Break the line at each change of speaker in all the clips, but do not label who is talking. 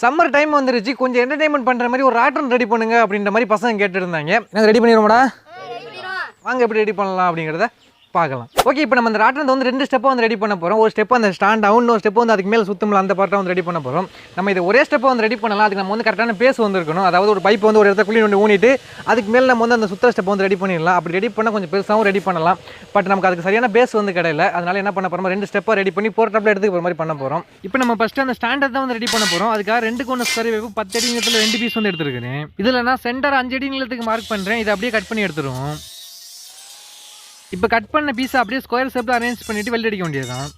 Summer time வந்துருச்சு. கொஞ்சம் entertainment பண்ணுற மாதிரி ஒரு ஆட்டம் ரெடி பண்ணுங்க அப்படின்ற மாதிரி பசங்க கேட்டுருந்தாங்க நாங்கள் ரெடி பண்ணிடுவோம்டா? வாங்க எப்படி ரெடி பண்ணலாம் அப்படிங்கிறத? பார்க்கலாம். ஓகே இப்போ நம்ம அந்த ராட்டனத்தை வந்து ரெண்டு ஸ்டெப்பை வந்து ரெடி பண்ண போகிறோம் ஒரு ஸ்டெப் அந்த ஸ்டாண்ட் டவுன் ஒரு ஸ்டெப் வந்து அதுக்கு மேலே சுத்தமில்ல அந்த பார்ட்டாக வந்து ரெடி பண்ண போகிறோம் நம்ம இது ஒரே ஸ்டெப்பை வந்து ரெடி பண்ணலாம். அதுக்கு நம்ம வந்து கரெக்டான பேஸ் வந்துருக்கணும். அதாவது ஒரு பைப் வந்து ஒரு இடத்துல குழி ஒன்று ஊனிட்டு அதுக்கு மேலே நம்ம வந்து அந்த சுத்தர ஸ்டெப் வந்து ரெடி பண்ணிடலாம். அப்படி ரெடி பண்ணால் கொஞ்சம் பெருசாகவும் ரெடி பண்ணலாம். பட் நமக்கு அதுக்கு சரியான பேஸ் வந்து கிடையில. அதனால என்ன பண்ண போகிறோம் ரெண்டு ஸ்டெப்பாக ரெடி பண்ணி போர்ட்டபிள் எடுத்து போகிற மாதிரி பண்ண போகிறோம் இப்போ நம்ம ஃபஸ்ட்டு அந்த ஸ்டாண்டர்ட் தான் வந்து ரெடி பண்ண போகிறோம் அதுக்காக ரெண்டு கொண்டு ஸ்கொயர் வைப்பு பத்து அடி நீளத்தில் ரெண்டு பீஸ் வந்து எடுத்துருக்கேன் இதில் நான் சென்டர் அஞ்சு அடி நீளத்துக்கு மார்க் பண்ணுறேன் இதை அப்படியே கட் பண்ணி எடுத்துருவோம். இப்போ கட் பண்ண பீஸை அப்படியே ஸ்கொயர் ஷேப்பில் அரேஞ்ச் பண்ணிட்டு வெல்ட் அடிக்க வேண்டியதுதான்.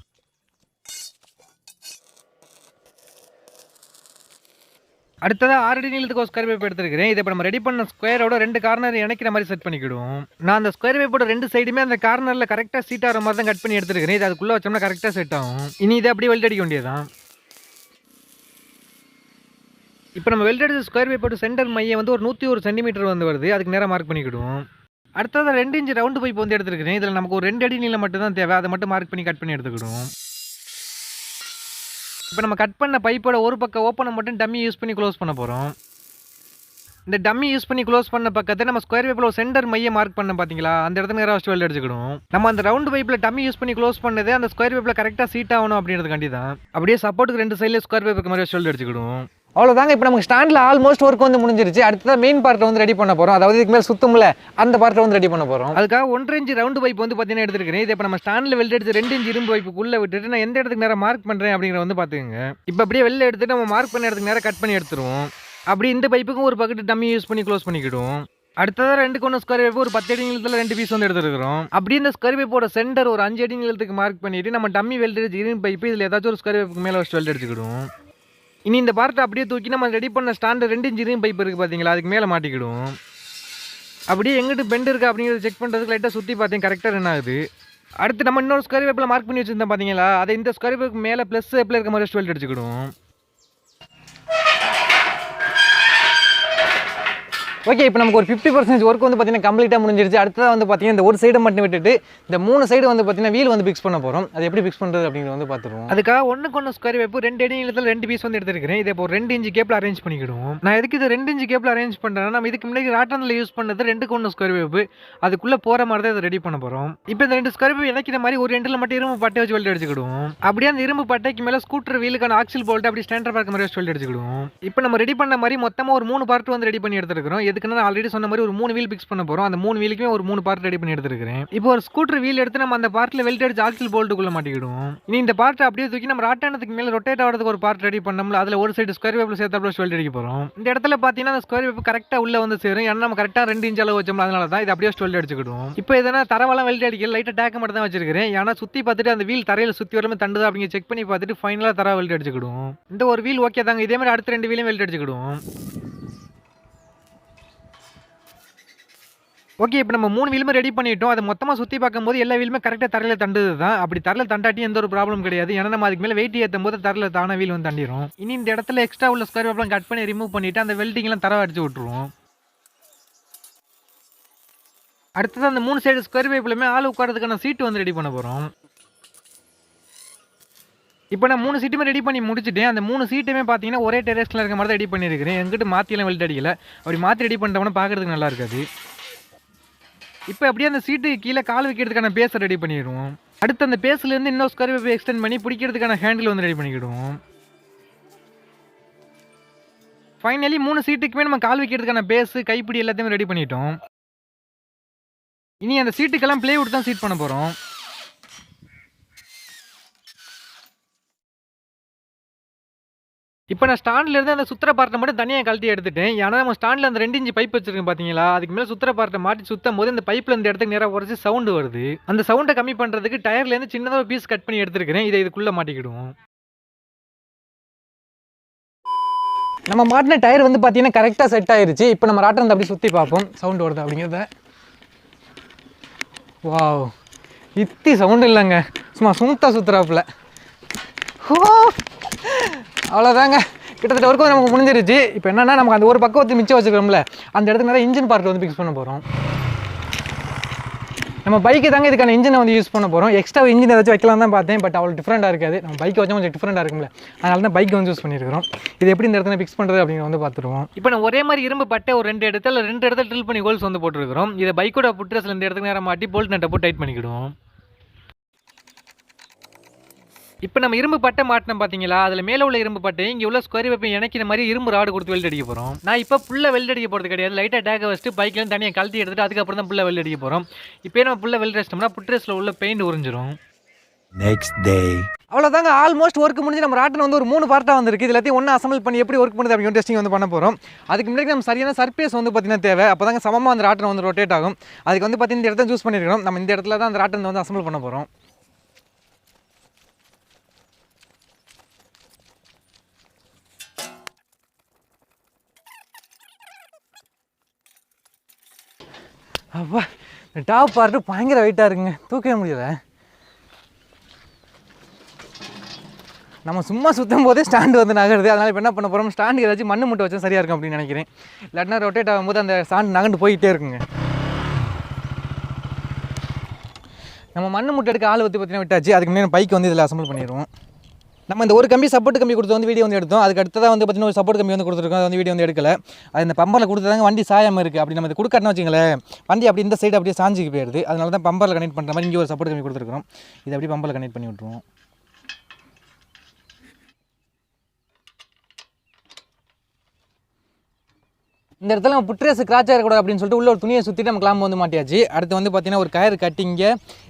அடுத்ததாக ஆறு அடி நீளத்துக்கு ஒரு ஸ்கொயர் வேப் எடுத்துருக்கிறேன். இதை இப்போ நம்ம ரெடி பண்ண ஸ்கொயரோட ரெண்டு கார்னர் இணைக்கிற மாதிரி செட் பண்ணிக்கிடுவோம். நான் அந்த ஸ்கொயர் வேப்போட ரெண்டு சைடுமே அந்த கார்னரில் கரெக்டாக சீட் ஆகிற மாதிரி தான் கட் பண்ணி எடுத்துருக்கிறேன். இது அதுக்குள்ளே வச்சோம்னா கரெக்டாக செட் ஆகும். இனி இதை அப்படியே வெல்ட் அடிக்க வேண்டியதுதான். இப்போ நம்ம வெல்ட் அடிச்ச ஸ்கொயர் வேப்போட சென்டர் மையம் வந்து ஒரு நூற்றி ஒரு சென்டிமீட்டர் வந்து வருது. அதுக்கு நேராக மார்க் பண்ணிக்கிடுவோம். அடுத்தது ரெண்டு இன்ச்சு ரவுண்டு பைப் வந்து எடுத்துருக்கிறேன். இதில் நமக்கு ஒரு ரெண்டு அடி நீளம் மட்டும் தான் தேவை. அதை மட்டும் மார்க் பண்ணி கட் பண்ணி எடுத்துக்கிடுவோம். இப்போ நம்ம கட் பண்ண பைப்போட ஒரு பக்கம் ஓப்பனை மட்டும் டம்மி யூஸ் பண்ணி க்ளோஸ் பண்ண போகிறோம் இந்த டம்மி யூஸ் பண்ணி க்ளோஸ் பண்ண பக்கத்தை நம்ம ஸ்கொயர் பைப்பில் ஒரு சென்டர் மைய மார்க் பண்ண பார்த்தீங்களா அந்த இடத்துல நேராக ஃபஸ்ட் வெல்ட் அடிச்சுக்கணும் நம்ம அந்த ரவுண்ட் பைப்பில் டம்மி யூஸ் பண்ணி க்ளோஸ் பண்ணது அந்த ஸ்கொயர் பைப்பில் கரெக்டாக சீட் ஆகணும் அப்படின்றதுக்காண்டி தான் அப்படியே சப்போர்ட்டுக்கு ரெண்டு சைடில் ஸ்கொயர் பைப்புக்கு மாதிரி ஃபஸ்ட் வெல்ட் அடிச்சுக்கணும் அவ்வளோதாங்க இப்போ நமக்கு ஸ்டாண்டில் ஆல்மோஸ்ட் ஒர்க் வந்து முடிஞ்சிருச்சு. அடுத்ததான் மெயின் பார்ட்டை வந்து ரெடி பண்ண போகிறோம் அதாவது இதுக்கு மேலே சுத்தமில்ல அந்த பார்ட்டை வந்து ரெடி பண்ண போகிறோம் அதுக்காக ஒன்றரை இன்ச் ரவுண்டு பைப் வந்து பார்த்தீங்கன்னா எடுத்துருக்கேன் இது இப்போ நம்ம ஸ்டாண்டில் வெளில எடுத்து ரெண்டு இன்ச் இரும்பு பைப்புக்குள்ளே விட்டுட்டு நான் எந்த இடத்துக்கு நேரம் மார்க் பண்ணுறேன் அப்படிங்கிற வந்து பார்த்துக்கோங்க இப்போ அப்படியே வெளில எடுத்துட்டு நம்ம மார்க் பண்ண இடத்துக்கு நேரம் கட் பண்ணி எடுத்துருவோம். அப்படி இந்த பைப்புக்கும் ஒரு பக்கெட் டம்மி யூஸ் பண்ணி க்ளோஸ் பண்ணிக்கிடுவோம். அடுத்ததாக ரெண்டு கொண்டு ஸ்கொயர் பைப்பு ஒரு பத்து அடி நீளத்தில் ரெண்டு பீஸ் வந்து எடுத்துருக்கிறோம். அப்படி இந்த ஸ்கொயர் பைப்போட சென்டர் ஒரு அஞ்சு அடி நிலத்துக்கு மார்க் பண்ணிட்டு நம்ம டம்மி வெல்ட் அடிச்சு இரும்பு பைப்பு இதில் ஏதாச்சும் ஒரு ஸ்கொயர் பைப்புக்கு மேலே வச்சு வெல்ட் அடிச்சுக்கிடுவோம் இனி இந்த பார்ட்டை அப்படியே தூக்கி நம்ம ரெடி பண்ண ஸ்டாண்டு ரெண்டு இன்ச் இரும்பு பைப் இருக்குது பார்த்தீங்களா அதுக்கு மேலே மாட்டிக்கிடும் அப்படியே எங்கிட்டு பெண்ட் இருக்கா அப்படிங்கிறத செக் பண்ணுறதுக்கு லைட்டாக சுற்றி பார்த்தீங்க கரெக்டாக என்ன ஆகுது. அடுத்து நம்ம இன்னொரு ஸ்கொயர் வேப்பில் மார்க் பண்ணி வச்சிருந்தோம் பார்த்தீங்களா அதை இந்த ஸ்கொயர் வேப்புக்கு மேலே ப்ளஸ் வேப்பில் இருக்க மாதிரி ஸ்டுவெல்ட் அடிச்சுக்கிடும் ஓகே இப்போ நமக்கு ஒரு ஃபிஃப்டி பர்சன்டேஜ் ஒர்க் வந்து பார்த்தீங்கன்னா கம்ப்ளீட்டாக முடிஞ்சிருச்சு. அடுத்ததாக வந்து பார்த்தீங்கன்னா இந்த ஒரு சைடை மட்டும் விட்டுட்டு இந்த மூணு சைடு வந்து பார்த்தீங்கன்னா வீல் வந்து ஃபிக்ஸ் பண்ண போகிறோம் அது எப்படி ஃபிக்ஸ் பண்ணுறது அப்படிங்கிறது வந்து பார்த்துருவோம் அதுக்காக ஒன்றுக்கு ஒன்று ஸ்கொயர் வைப்பு ரெண்டு அடி நீளத்தில் ரெண்டு பீஸ் வந்து எடுத்துருக்கிறேன். இதை இப்போ ஒரு ரெண்டு இன்ச்சு கேப்பில் அரேஞ்ச் பண்ணிக்கிடுவோம். நான் எதுக்கு இது ரெண்டு இன்ச்சு கேப்பில் அரேஞ்ச் பண்ணுறேன்னா நம்ம இதுக்கு முன்னாடி ராட்டனில் யூஸ் பண்ணது ரெண்டு ஒன்று ஸ்கொயர் வைப்பு அதுக்குள்ளே போகிற மாதிரி தான் இதை ரெடி பண்ண போகிறோம் இப்போ இந்த ரெண்டு ஸ்கொயர் வைப்பு இணைக்கிற மாதிரி ஒரு ரெண்டில் மட்டும் இரும்பு பட்டை வச்சு வெல்ட் அடிச்சுக்கிடுவோம். அப்படியே அந்த இரும்பு பட்டைக்கு மேலே ஸ்கூட்டர் வீலுக்கான ஆக்சில் போல்ட்டு அப்படி ஸ்டாண்டர் பார்க்க மாதிரி வச்சு வெல்ட் அடிச்சுக்கிடுவோம். இப்போ நம்ம ரெடி பண்ண மாதிரி மொத்தமாக ஒரு மூணு பார்ட் வந்து ரெடி பண்ணி எடுத்துருக்கிறோம். எதுக்குன்னா நான் ஆல்ரெடி சொன்ன மாதிரி ஒரு மூணு வீல் பிக்ஸ் பண்ண போகிறோம் அந்த மூணு வீலுக்குமே ஒரு மூணு பார்ட் ரெடி பண்ணி எடுத்துருக்கிறேன் இப்போ ஒரு ஸ்கூட்டர் வீல் எடுத்து நம்ம அந்த பார்ட்டில் வெல்ட் அடிச்சு ஆக்சில் போல்ட்டுக்குள்ளே மாட்டிக்கிடுவோம். இனி இந்த பார்ட்டை அப்படியே தூக்கி நம்ம ராட்டானத்துக்கு மேலே ரொட்டேட் ஆகிறதுக்கு ஒரு பார்ட் ரெடி பண்ணோம்ல அதில் ஒரு சைடு ஸ்கொயர் வேப்பில் சேர்த்தாப்புல வெல்ட் அடிக்க போகிறோம் இந்த இடத்துல பார்த்தீங்கன்னா அந்த ஸ்கொயர் வேப் கரெக்டாக உள்ள வந்து சேரும். ஏன்னா நம்ம கரெக்டாக ரெண்டு இன்ச் அளவு வச்சோம்ல அதனால தான் இது அப்படியே வெல்ட் அடிச்சுக்கிடுவோம். இப்போ எதனா தரவெல்லாம் வெல்ட் அடிக்கல லைட்டாக டேக்க மட்டும் தான் வச்சிருக்கிறேன். ஏன்னா சுற்றி பார்த்துட்டு அந்த வீல் தரையில் சுற்றி வரமே தண்டுதா அப்படிங்க செக் பண்ணி பார்த்துட்டு ஃபைனலாக தர வெல்ட் அடிச்சுக்கிடுவோம். இந்த ஒரு வீல் ஓகே தாங்க. இதே மாதிரி அடுத்த ரெண்டு வீலையும் வெல்ட் அடிச்சுக்கிடுவோம். ஓகே இப்போ நம்ம மூணு வீலுமே ரெடி பண்ணிட்டோம். அதை மொத்தமாக சுற்றி பார்க்கும்போது எல்லா வீலுமே கரெக்டாக தரையில் தண்டது தான் அப்படி தரையில் தண்டாட்டி எந்த ஒரு ப்ராப்ளம் கிடையாது. ஏன்னா நம்ம அதுக்கு மேலே வெயிட் ஏற்றும் போது தரையில் தானே வீல் வந்து தண்டிடும் இனி இந்த இடத்துல எக்ஸ்ட்ரா உள்ள ஸ்கொயர் வேப்லாம் கட் பண்ணி ரிமூவ் பண்ணிவிட்டு அந்த வெல்டிங்லாம் தர அடிச்சு விட்ருவோம் அடுத்தது அந்த மூணு சைடு ஸ்கொயர் வேப்லையுமே ஆள் உட்காரதுக்கான சீட்டு வந்து ரெடி பண்ண போகிறோம் இப்போ நான் மூணு சீட்டுமே ரெடி பண்ணி முடிச்சுட்டேன். அந்த மூணு சீட்டுமே பார்த்தீங்கன்னா ஒரே டெரேஸில் இருக்க மாதிரி தான் ரெடி பண்ணியிருக்கிறேன் எங்கிட்ட மாற்றியெல்லாம் வெல்ட் அடிக்கல. அப்படி மாற்றி ரெடி பண்ணிட்டோம்னா பார்க்குறதுக்கு நல்லா இருக்காது. இப்போ அப்படியே அந்த சீட்டுக்கு கீழே கால் வைக்கிறதுக்கான பேஸை ரெடி பண்ணிடுவோம். அடுத்து அந்த பேஸ்லேருந்து இன்னும் ஸ்கொயர் வேப் எக்ஸ்டெண்ட் பண்ணி பிடிக்கிறதுக்கான ஹேண்டில் வந்து ரெடி பண்ணிக்கிடுவோம் ஃபைனலி மூணு சீட்டுக்குமே நம்ம கால் வைக்கிறதுக்கான பேஸு கைப்பிடி எல்லாத்தையுமே ரெடி பண்ணிட்டோம். இனி அந்த சீட்டுக்கெல்லாம் ப்ளே விட்டு தான் சீட் பண்ண போகிறோம் இப்போ நான் ஸ்டாண்ட்லேருந்து அந்த சுத்திர பார்ட்டை மட்டும் தனியாக கழட்டி எடுத்துட்டேன். ஏன்னா நம்ம ஸ்டாண்டில் அந்த ரெண்டு இன்ச்சு பைப் வச்சிருக்கேன் பார்த்தீங்களா அதுக்கு மேலே சுத்திர பார்ட்டை மாட்டி சுத்தம் போது இந்த பைப்பில் இந்த இடத்துக்கு நேராக உரைச்சி சவுண்டு வருது. அந்த சவுண்டை கம்மி பண்ணுறதுக்கு டயர்லேருந்து சின்னதாக ஒரு பீஸ் கட் பண்ணி எடுத்துருக்கிறேன். இதை இதுக்குள்ளே மாட்டிக்கிடுவோம். நம்ம மாட்டின டயர் வந்து பார்த்தீங்கன்னா கரெக்டாக செட் ஆயிருச்சு. இப்போ நம்ம ராட்டம் அப்படி சுற்றி பார்ப்போம். சவுண்டு வருது அப்படிங்கிறத. வாவ் இத்தி சவுண்டு இல்லைங்க. சும்மா சுத்தா சுற்றுறாப்புல ஹோ அவ்வளோதாங்க கிட்டத்தட்ட ஒர்க் நமக்கு முடிஞ்சிருச்சு. இப்போ என்னன்னா நமக்கு அந்த ஒரு பக்குவத்தை மிச்சம் வச்சுக்கிறோம்ல அந்த இடத்துக்கு நேரம் இன்ஜின் பார்ட் வந்து ஃபிக்ஸ் பண்ண போகிறோம் நம்ம பைக்கு தாங்க இதுக்கான இன்ஜினை வந்து யூஸ் பண்ண போகிறோம் எக்ஸ்ட்ரா இன்ஜின் ஏதாச்சும் வைக்கலாம் தான் பார்த்தேன் பட் அவ்வளோ டிஃப்ரெண்டாக இருக்காது. நம்ம பைக்கை வச்சா கொஞ்சம் டிஃப்ரெண்டாக இருக்கும்ல. அதனால தான் பைக் வந்து யூஸ் பண்ணியிருக்கிறோம். இது எப்படி இந்த இடத்துல ஃபிக்ஸ் பண்ணுறது அப்படின்னு வந்து பார்த்துருவோம். இப்போ நம்ம ஒரே மாதிரி இரும்பு பட்டை ஒரு ரெண்டு இடத்துல ரெண்டு இடத்துல ட்ரில் பண்ணி ஹோல்ஸ் வந்து போட்டுருக்கிறோம். இதை பைக்கோட புட்ரஸில் இந்த இடத்துக்கு நேரம் மாட்டி போல்ட் நட்டை போட்டு டைட் பண்ணிக்கிடுவோம். இப்போ நம்ம இரும்பு பட்டை மாட்டினோம் பார்த்தீங்களா அதில் மேலே உள்ள இரும்பு பட்டை இங்கே உள்ள ஸ்கொயர் வெப்பை இணைக்கிற மாதிரி இரும்பு ராடு கொடுத்து வெல்ட் அடிக்க போகிறோம் நான் இப்போ ஃபுல்லாக வெல்ட் அடிக்க போகிறது கிடையாது. லைட்டாக டேக்கை வச்சுட்டு பைக்லேருந்து தனியாக கழட்டி எடுத்துட்டு அதுக்கப்புறம் தான் ஃபுல்லாக வெல்ட் அடிக்க போகிறோம் இப்போ நம்ம ஃபுல்லாக வெல்ட் அடிச்சிட்டோம்னா புட்ரஸில் உள்ள பெயிண்ட் உறிஞ்சிரும்.
Next day.
அவ்வளோதாங்க ஆல்மோஸ்ட் ஒர்க் முடிஞ்சு நம்ம ராட்டன் வந்து ஒரு மூணு பார்ட்டாக வந்திருக்கு. இது எல்லாத்தையும் ஒன்று அசம்பிள் பண்ணி எப்படி ஒர்க் பண்ணுது அப்படின்னு டெஸ்டிங் வந்து பண்ண போகிறோம் அதுக்கு முன்னாடி நம்ம சரியான சர்பேஸ் வந்து பார்த்தீங்கன்னா தேவை. அப்போ தாங்க சமமாக அந்த ராட்டன் வந்து ரொட்டேட் ஆகும். அதுக்கு வந்து பார்த்தீங்கன்னா இந்த இடத்த சூஸ் பண்ணியிருக்கோம் நம்ம இந்த இடத்துல தான் அந்த ராட்டன் வந்து அசம்பிள் பண்ண போகிறோம் அப்பா இந்த டாப் பார்ட்டு பயங்கர வெயிட்டாக இருக்குங்க. தூக்கவே முடியல. நம்ம சும்மா சுற்றும் போதே ஸ்டாண்டு வந்து நகருது. அதனால் இப்போ என்ன பண்ண போகிறோம் ஸ்டாண்டு ஏதாச்சும் மண்ணு முட்டை வச்சா சரியாக இருக்கும் அப்படின்னு நினைக்கிறேன். இல்லாட்டினா ரொட்டேட் ஆகும்போது அந்த ஸ்டாண்டு நகண்டு போயிட்டே இருக்குங்க. நம்ம மண்ணு முட்டை எடுக்க ஆள் பற்றி பார்த்தீங்கன்னா விட்டாச்சு. அதுக்கு முன்னாடி பைக் வந்து இதில் அசம்பிள் பண்ணிடுவோம். நம்ம இந்த ஒரு கம்பி சப்போர்ட் கம்பி கொடுத்து வந்து வீடியோ வந்து எடுத்தோம். அதுக்கு அடுத்ததாக வந்து பார்த்தீங்கன்னா ஒரு சப்போர்ட் கம்பி வந்து கொடுத்துருக்கோம். அது வந்து வீடியோ வந்து எடுக்கல. அது இந்த பம்பரில் கொடுத்ததாங்க வண்டி சாயாமல் இருக்குது அப்படி நம்ம இது கொடுக்கறனா வச்சுங்களேன் வண்டி அப்படி இந்த சைடு அப்படியே சாஞ்சிக்கு போயிடுது அதனால தான் பம்பரில் கனெக்ட் பண்ணுற மாதிரி இங்கே ஒரு சப்போர்ட் கம்பி கொடுத்துருக்கோம். இதை அப்படியே பம்பரில் கனெக்ட் பண்ணி விட்ருவோம் இந்த இடத்துல நம்ம புட்ரேஸ் கிராச் ஆகக்கூடாது அப்படின்னு சொல்லிட்டு உள்ள ஒரு துணியை சுற்றிட்டு நம்ம கிளாம்பு வந்து மாட்டியாச்சு. அடுத்து வந்து பார்த்தீங்கன்னா ஒரு கயிறு கட்டிங்க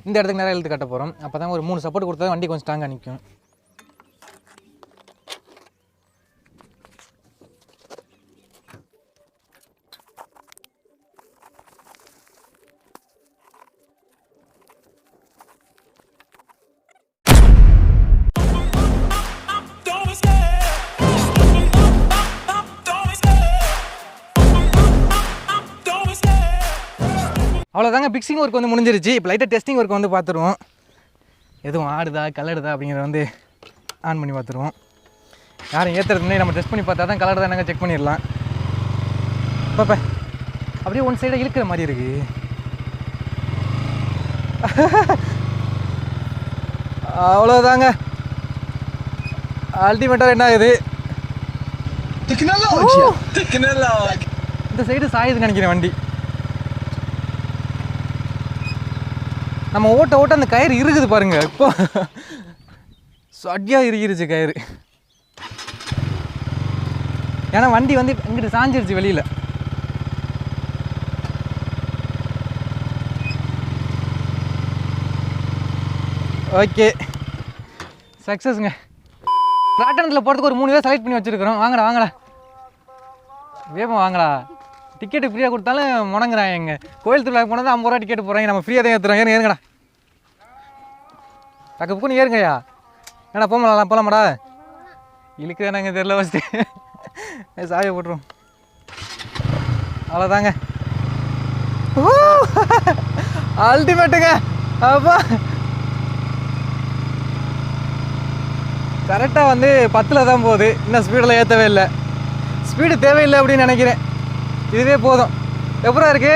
இந்த இடத்துக்கு நேரம் இழுத்து கட்ட போகிறோம் அப்போ தான் ஒரு மூணு சப்போர்ட் கொடுத்தா வண்டி கொஞ்சம் ஸ்ட்ராங்காக நிற்கும் அவ்வளோதாங்க பிக்சிங் ஒர்க் வந்து முடிஞ்சிருச்சு. இப்போ லைட்டாக டெஸ்டிங் ஒர்க் வந்து பார்த்துருவோம் எதுவும் ஆடுதா கலடுதா அப்படிங்கிறத வந்து ஆன் பண்ணி பார்த்துருவோம் யாரும் ஏற்றுறது முன்னாடி நம்ம டெஸ்ட் பண்ணி பார்த்தா தான் கலர் தானங்க செக் பண்ணிடலாம். பாப்பா அப்படியே ஒன் சைடாக இழுக்கிற மாதிரி இருக்கு. அவ்வளோதாங்க அல்டிமேட்டாக என்ன ஆகுது! இந்த சைடு சாயுதுன்னு நினைக்கிறேன் வண்டி. நம்ம ஓட்ட ஓட்ட அந்த கயிறு இருக்குது பாருங்க. இப்போ சட்டியாக இருக்கிருச்சு கயிறு. ஏன்னா வண்டி வந்து இங்கிட்டு சாஞ்சிருச்சு வெளியில். ஓகே. சக்ஸஸ்ங்க ராட்டனத்தில் போகிறதுக்கு ஒரு மூணு பேர் செலக்ட் பண்ணி வச்சுருக்கிறோம். வாங்கடா வாங்கடா. வேகமாக வாங்கடா. டிக்கெட்டு ஃப்ரீயாக கொடுத்தாலும் முடங்குறாங்க. எங்கள் கோயில் திருவிழா போனது ஐம்பது ரூபா டிக்கெட் போகிறாங்க நம்ம ஃப்ரீயாக தான் ஏற்றுறாங்க ஏறுங்க ஏறுங்கடா. டக்கு புக்குன்னு ஏறுங்கய்யா. ஏடா போகலாம் போகலாமாடா இழுக்குதான் நாங்கள் தெரில ஃபஸ்ட்டு சாயை போட்டுரும். அவ்வளோதாங்க அல்டிமேட்டுங்க அப்பா. கரெக்டாக வந்து பத்தில் தான் போகுது. இன்னும் ஸ்பீடில் ஏற்றவே இல்லை. ஸ்பீடு தேவையில்லை அப்படின்னு நினைக்கிறேன். இதுவே போதும். எப்படா இருக்கு?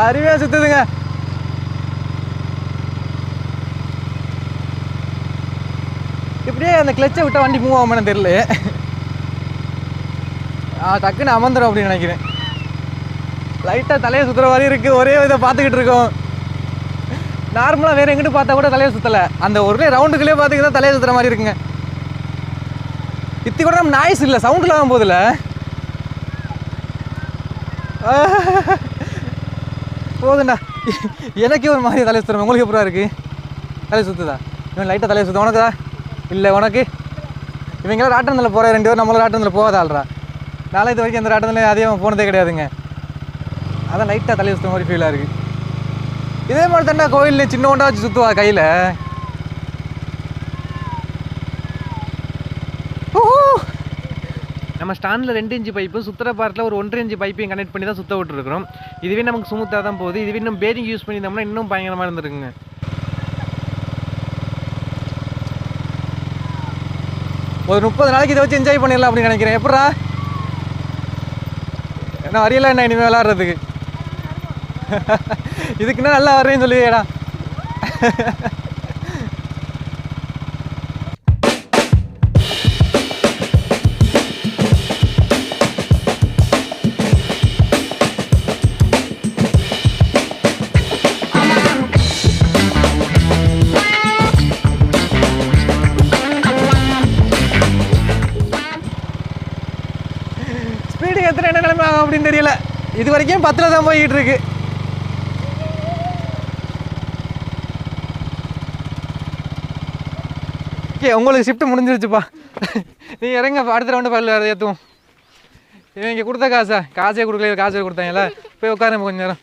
அருமையாக சுத்துதுங்க. இப்படியே அந்த கிளச்சை விட்டால் வண்டி மூவ் ஆகும்னு தெரியல. ஆ டக்குன்னு அமர்ந்துடும் அப்படின்னு நினைக்கிறேன். லைட்டாக தலையை சுற்றுற மாதிரி இருக்குது ஒரே இதை பார்த்துக்கிட்டு இருக்கோம். நார்மலாக வேறு எங்கிட்டு பார்த்தா கூட தலையை சுற்றலை அந்த ஒரே ரவுண்டுக்குள்ளே பார்த்துக்கிட்டு தலையை சுற்றுற மாதிரி இருக்குங்க. இத்தி கூட நம்ம நாய்ஸ் இல்லை சவுண்டில் ஆகும் போதில்ல போதுண்டா எனக்கே ஒரு மாதிரி தலை சுற்றுறேன் உங்களுக்கு எப்படா இருக்குது தலை சுற்றுதா இவன் லைட்டாக தலையை சுற்று உனக்குதா? இல்லை உனக்கு? இவங்களாம் ராட்டனத்தில் போகிற ரெண்டு பேரும் நம்மளும் ராட்டனத்தில் போகாத ஆள்றா நாளை இது வரைக்கும் அந்த ராட்டனத்தில் அதிகமாக போனதே கிடையாதுங்க. அதான் லைட்டாக தலையை சுற்றுற மாதிரி ஃபீலாக இருக்குது இதே மாதிரி தாண்டா கோயிலில் சின்ன ஒன்றா வச்சு சுற்றுவா கையில். நம்ம ஸ்டாண்டில் ரெண்டு இன்ச்சு பைப்பு சுற்றுற பார்ட்டில் ஒரு ஒன்றரை இன்ச்சு பைப்பையும் கனெக்ட் பண்ணி தான் சுத்த விட்டுருக்குறோம். இதுவே நமக்கு ஸ்மூத்தாக தான் போகுது. இதுவே இன்னும் பேரிங் யூஸ் பண்ணியிருந்தோம்னா இன்னும் பயங்கரமாக இருந்திருக்குங்க. ஒரு முப்பது நாளைக்கு இதை வச்சு என்ஜாய் பண்ணிடலாம் அப்படின்னு நினைக்கிறேன். எப்படா என்ன வரையில என்ன இனிமேல் விளாட்றதுக்கு இதுக்குன்னா நல்லா வர்றேன்னு ஏடா ஆகும் அப்படின்னு தெரியல. இது வரைக்கும் பத்தில் தான் போய்கிட்டு இருக்கு. ஓகே உங்களுக்கு ஷிஃப்ட் முடிஞ்சிருச்சுப்பா. நீ இறங்க அடுத்த ரவுண்டு பல்ல ஏற்றுவோம் இவங்க கொடுத்த காசா? காசே கொடுக்கல காசே கொடுத்தாங்கல்ல? போய் உட்காருங்க கொஞ்ச நேரம்.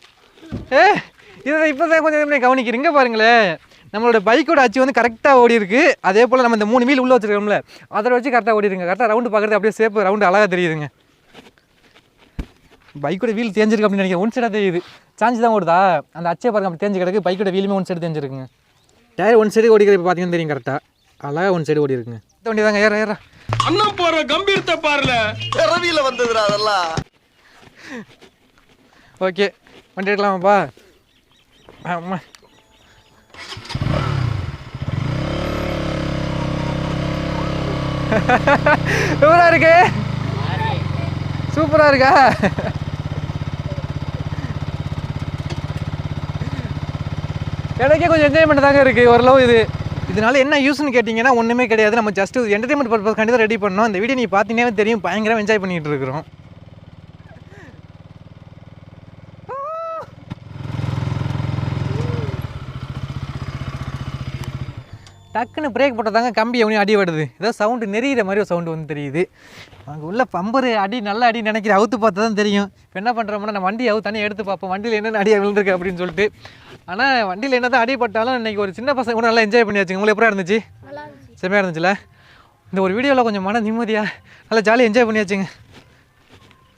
ஏ இதை இப்போ தான் கொஞ்சம் நேரம் கவனிக்கிறீங்க பாருங்களேன் நம்மளோட பைக்கோட அச்சு வந்து கரெக்டாக ஓடி இருக்கு. அதே போல் நம்ம இந்த மூணு மீல் உள்ளே வச்சுருக்கோம்ல அதை வச்சு கரெக்டாக ஓடிடுங்க. கரெக்டாக ரவுண்டு பார்க்குறது அப்படியே சேஃப் ரவுண்டு அழகாக தெரியுதுங்க. பைக்கோட வீல் தேஞ்சிருக்கு அப்படின்னு நினைக்கிறேன். ஒன் சைடாக தெரியுது. சாஞ்சி தான் ஓடுதா? அந்த அச்சை பாருங்க அப்படி தேஞ்சு கிடக்கு பைக்கோட வீலுமே ஒன் சைடு தேஞ்சிருக்குங்க. டயர் ஒன் சைடு ஓடிக்கிற இப்போ பார்த்தீங்கன்னா தெரியும் கரெக்டாக அழகாக ஒன் சைடு ஓடி இருக்குங்க வண்டி தாங்க ஏற ஏற
அண்ணன் போற கம்பீரத்தை பாருல. பிறவியில வந்ததுடா அதெல்லாம்.
ஓகே வண்டி எடுக்கலாமாப்பா? ஆமாம் சூப்பராக இருக்கு. சூப்பராக இருக்கா? எனக்கே கொஞ்சம் என்ஜாய்மெண்ட் தாங்க இருக்குது ஓரளவு இது. இதனால என்ன யூஸ்னு கேட்டிங்கன்னா ஒன்றுமே கிடையாது. நம்ம ஜஸ்ட் என்டர்டைன்மெண்ட் பர்பஸ் கண்டிப்பாக ரெடி பண்ணோம் இந்த வீடியோ நீ பார்த்தீங்கன்னா தெரியும். பயங்கரமாக என்ஜாய் பண்ணிகிட்டு இருக்கிறோம். டக்குன்னு பிரேக் போட்டதாங்க கம்பி எவனையும் அடி வருது. ஏதோ சவுண்டு நெறிகிற மாதிரி ஒரு சவுண்டு வந்து தெரியுது. அங்கே உள்ள பம்பரு அடி நல்ல அடி நினைக்கிற அவுத்து பார்த்தா தான் தெரியும். இப்போ என்ன பண்ணுறோம்னா நம்ம வண்டி அவு தனியாக எடுத்து பார்ப்போம். வண்டியில் என்னென்ன அடி விழுந்திருக்கு அப்படின்னு சொல்லிட்டு. ஆனால் வண்டியில் என்ன தான் அடிபட்டாலும் இன்னைக்கு ஒரு சின்ன பசங்க கூட நல்லா என்ஜாய் பண்ணியாச்சுங்க. உங்களுக்கு எப்படி இருந்துச்சு? செம்மையாக இருந்துச்சுல? இந்த ஒரு வீடியோவில் கொஞ்சம் மன நிம்மதியாக நல்லா ஜாலியாக என்ஜாய் பண்ணியாச்சுங்க.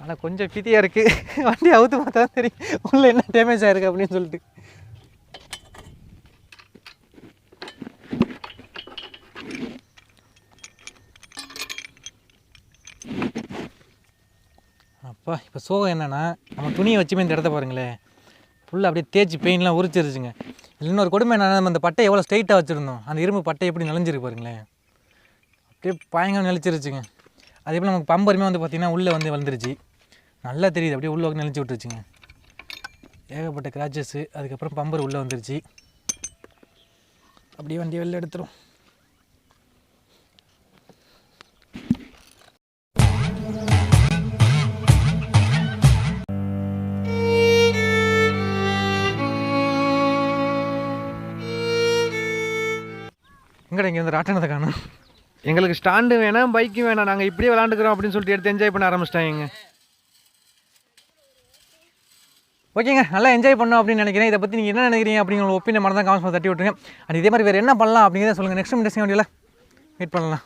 ஆனால் கொஞ்சம் பிதியாக இருக்குது வண்டி அவுத்து பார்த்தா தான் தெரியும். உள்ள என்ன டேமேஜ் ஆயிருக்கு அப்படின்னு சொல்லிட்டு. அப்பா இப்போ சோகம் என்னென்னா நம்ம துணியை வச்சுமே இந்த இடத்த பாருங்களேன் ஃபுல்லாக அப்படியே தேய்ச்சி பெயின்லாம் உரிச்சிருச்சுங்க. இன்னொரு கொடுமை என்னன்னா நம்ம அந்த பட்டை எவ்வளோ ஸ்ட்ரைட்டாக வச்சுருந்தோம். அந்த இரும்பு பட்டை எப்படி நிலஞ்சிருக்கு பாருங்களேன் அப்படியே பயங்கரம் நிலச்சிருச்சுங்க அதே போல் நமக்கு பம்பருமே வந்து பார்த்திங்கன்னா உள்ளே வந்து வந்துருச்சு நல்லா தெரியுது அப்படியே உள்ளே வந்து விட்டுருச்சுங்க. ஏகப்பட்ட கிராச்சஸ்ஸு அதுக்கப்புறம் பம்பர் உள்ளே வந்துருச்சு. அப்படியே வண்டியை வெளில எடுத்துரும். எங்கடா இங்கே வந்து ராட்டனத்தை காணும்? எங்களுக்கு ஸ்டாண்டு வேணாம் பைக்கு வேணாம். நாங்கள் இப்படியே விளாண்டுக்கிறோம் அப்படின்னு சொல்லிட்டு எடுத்து என்ஜாய் பண்ண ஆரம்பிச்சிட்டாங்க. ஓகேங்க நல்லா என்ஜாய் பண்ணோம் அப்படின்னு நினைக்கிறேன். இதை பற்றி நீங்கள் என்ன நினைக்கிறீங்க அப்படிங்கிற ஒப்பீனியன் மறந்தால் காமெண்ட்ஸ் தட்டி விட்டுருங்க. அண்ட் இதே மாதிரி வேறு என்ன பண்ணலாம் அப்படிங்கிறத சொல்லுங்கள் நெக்ஸ்ட் இன்ட்ரெஸ்டிங் வீடியோவில் மீட் பண்ணலாம்.